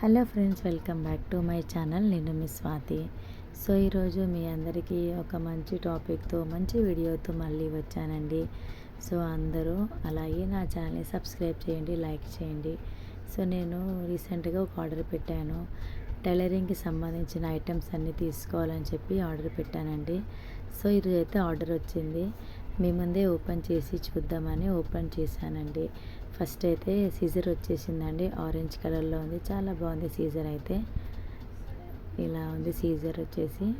Hello friends welcome back to my channel. నేను మీ Swathi. So ఈరోజు మీ అందరికీ ఒక మంచి టాపిక్తో మంచి వీడియోతో మళ్ళీ వచ్చానండి. సో అందరూ అలాగే నా ఛానల్ని సబ్స్క్రైబ్ చేయండి లైక్ చేయండి. సో నేను రీసెంట్గా ఒక ఆర్డర్ పెట్టాను. టైలరింగ్కి సంబంధించిన ఐటమ్స్ అన్నీ తీసుకోవాలని చెప్పి ఆర్డర్ పెట్టానండి. సో ఈరోజు అయితే ఆర్డర్ వచ్చింది. మీ ముందే ఓపెన్ చేసి చూద్దామని ఓపెన్ చేశానండి. ఫస్ట్ అయితే సీజర్ వచ్చేసిందండి. ఆరెంజ్ కలర్లో ఉంది. చాలా బాగుంది సీజర్ అయితే. ఇలా ఉంది సీజర్ వచ్చేసి.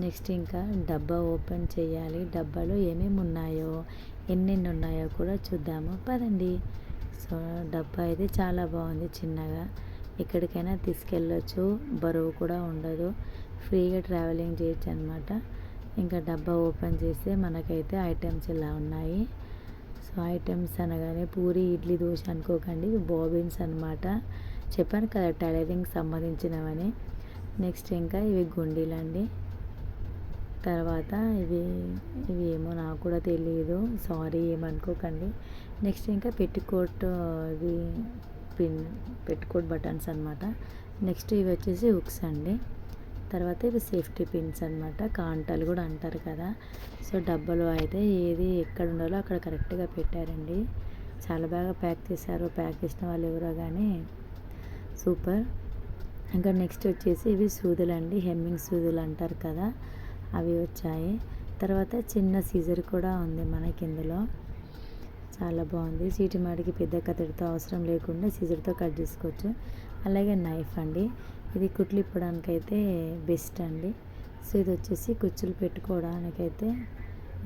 నెక్స్ట్ ఇంకా డబ్బా ఓపెన్ చేయాలి. డబ్బాలో ఏమేమి ఉన్నాయో ఎన్నెన్ని ఉన్నాయో కూడా చూద్దాము. పదండి. సో డబ్బా అయితే చాలా బాగుంది చిన్నగా. ఎక్కడికైనా తీసుకెళ్ళొచ్చు. బరువు కూడా ఉండదు. ఫ్రీగా ట్రావెలింగ్ చేయొచ్చు అనమాట ఇంకా డబ్బా ఓపెన్ చేస్తే మనకైతే ఐటమ్స్ ఇలా ఉన్నాయి. సో ఐటమ్స్ అనగానే పూరి ఇడ్లీ దోశ అనుకోకండి. బాబిన్స్ అనమాట చెప్పాను కదా టైలరింగ్ సంబంధించినవని. నెక్స్ట్ ఇంకా ఇవి గుండీలండి. తర్వాత ఇవి ఇవి ఏమో నాకు కూడా తెలియదు సారీ ఏమనుకోకండి. నెక్స్ట్ ఇంకా పెట్టికోట్ ఇవి పిన్ పెట్టుకోట్ బటన్స్ అనమాట నెక్స్ట్ ఇవి వచ్చేసి హుక్స్ అండి. తర్వాత ఇవి సేఫ్టీ పిన్స్ అనమాట కాంటాలు కూడా అంటారు కదా. సో డబ్బాలో అయితే ఏది ఎక్కడ ఉండాలో అక్కడ కరెక్ట్గా పెట్టారండి. చాలా బాగా ప్యాక్ చేశారు ప్యాక్ చేసిన వాళ్ళు ఎవరో కానీ సూపర్. ఇంకా నెక్స్ట్ వచ్చేసి ఇవి సూదులు అండి హెమ్మింగ్ సూదులు అంటారు కదా. అవి వచ్చాయి. తర్వాత చిన్న సీజర్ కూడా ఉంది మనకి ఇందులో. చాలా బాగుంది. సీటి మాడికి పెద్ద కత్తెరతో అవసరం లేకుండా సీజర్తో కట్ చేసుకోవచ్చు. అలాగే నైఫ్ అండి. ఇది కుట్లు ఇప్పడానికి అయితే బెస్ట్ అండి. సో ఇది వచ్చేసి కుచ్చులు పెట్టుకోవడానికైతే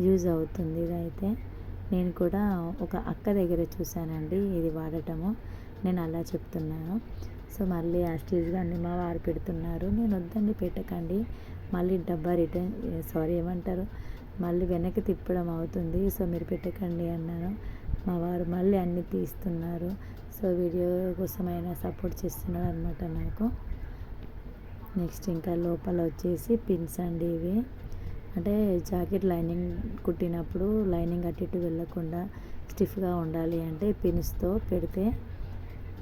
యూజ్ అవుతుంది ఇదైతే. నేను కూడా ఒక అక్క దగ్గర చూశానండి ఇది వాడటము. నేను అలా చెప్తున్నాను. సో మళ్ళీ యాస్టీజ్గా అన్ని మా వారు పెడుతున్నారు. నేను వద్దండి పెట్టకండి. మళ్ళీ డబ్బా రిటర్న్ సారీ ఏమంటారు? మళ్ళీ వెనక్కి తిప్పడం అవుతుంది. సో మీరు పెట్టకండి అన్నాను. మా వారు మళ్ళీ అన్నీ తీస్తున్నారు. సో వీడియో కోసమైనా సపోర్ట్ చేస్తున్నారు అనమాట నాకు. నెక్స్ట్ ఇంకా లోపల వచ్చేసి పిన్స్ అండి ఇవి. అంటే జాకెట్ లైనింగ్ కుట్టినప్పుడు లైనింగ్ అటు ఇటు వెళ్ళకుండా స్టిఫ్గా ఉండాలి అంటే పిన్స్తో పెడితే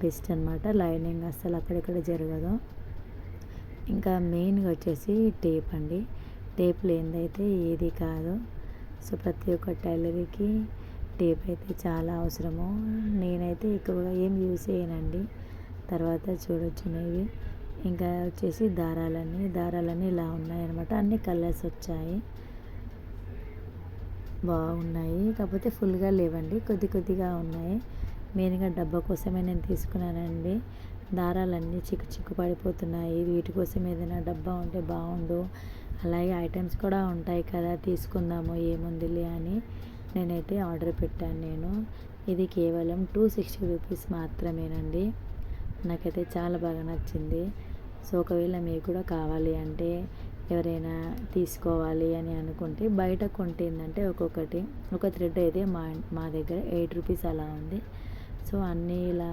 బెస్ట్ అనమాట లైనింగ్ అస్సలు అక్కడెక్కడ జరగదు. ఇంకా మెయిన్గా వచ్చేసి టేప్ అండి. టేప్ లేనిదైతే ఏది కాదు. సో ప్రతి ఒక్క టైలర్కి టేప్ అయితే చాలా అవసరము. నేనైతే ఎక్కువగా ఏం యూజ్ చేయనండి. తర్వాత చూడొచ్చు ఇవి ఇంకా వచ్చేసి దారాలన్నీ దారాలన్నీ ఇలా ఉన్నాయన్నమాట. అన్ని కలర్స్ వచ్చాయి. బాగున్నాయి. కాకపోతే ఫుల్గా లేవండి. కొద్ది కొద్దిగా ఉన్నాయి. మెయిన్గా డబ్బా కోసమే నేను తీసుకున్నానండి. దారాలన్నీ చిక్కు చిక్కు పడిపోతున్నాయి. వీటి కోసం ఏదైనా డబ్బా ఉంటే బాగుండు. అలాగే ఐటమ్స్ కూడా ఉంటాయి కదా తీసుకుందాము ఏముందిలే అని నేనైతే ఆర్డర్ పెట్టాను నేను. ఇది కేవలం టూ సిక్స్టీ రూపీస్ మాత్రమేనండి. నాకైతే చాలా బాగా నచ్చింది. సో ఒకవేళ మీకు కూడా కావాలి అంటే ఎవరైనా తీసుకోవాలి అని అనుకుంటే బయట కొంటే ఏంటంటే ఒక్కొక్కటి. ఒక థ్రెడ్ అయితే మా మా దగ్గర ఎయిట్ రూపీస్ అలా ఉంది. సో అన్నీ ఇలా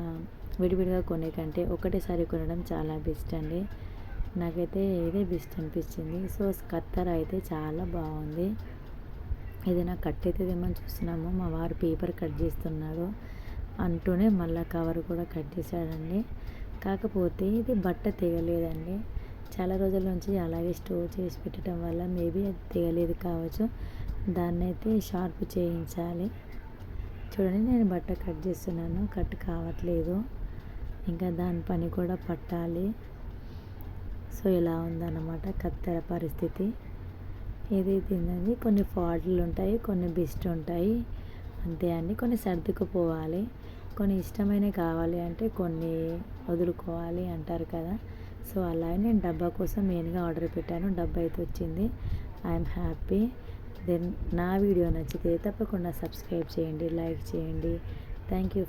విడివిడిగా కొనే కంటే ఒకటేసారి కొనడం చాలా బెస్ట్ అండి. నాకైతే ఇదే బెస్ట్ అనిపించింది. సో కత్తెర అయితే చాలా బాగుంది. ఏదైనా కట్ అవుతుందేమో చూస్తున్నాము. మా వారు పేపర్ కట్ చేస్తున్నారు. అంటూనే మళ్ళీ కవర్ కూడా కట్ చేశాడండి. కాకపోతే ఇది బట్ట తెగలేదండి. చాలా రోజుల నుంచి అలాగే స్టోర్ చేసి పెట్టడం వల్ల మేబీ అది తెగలేదు కావచ్చు. దాన్ని అయితే షార్ప్ చేయించాలి. చూడండి నేను బట్ట కట్ చేస్తున్నాను. కట్ కావట్లేదు. ఇంకా దాని పని కూడా పట్టాలి. సో ఇలా ఉందన్నమాట కత్తెర పరిస్థితి. ఏదైతే ఉందండి కొన్ని ఫాల్ట్లు ఉంటాయి కొన్ని బెస్ట్ ఉంటాయి. అంతే అండి కొన్ని సర్దుకుపోవాలి. కొన్ని ఇష్టమైనవి కావాలి అంటే కొన్ని వదులుకోవాలి అంటారు కదా. సో అలాగే నేను డబ్బా కోసం మెయిన్గా ఆర్డర్ పెట్టాను. డబ్బా అయితే వచ్చింది. I'm happy. దెన్ నా వీడియో నచ్చితే తప్పకుండా సబ్స్క్రైబ్ చేయండి లైక్ చేయండి. Thank you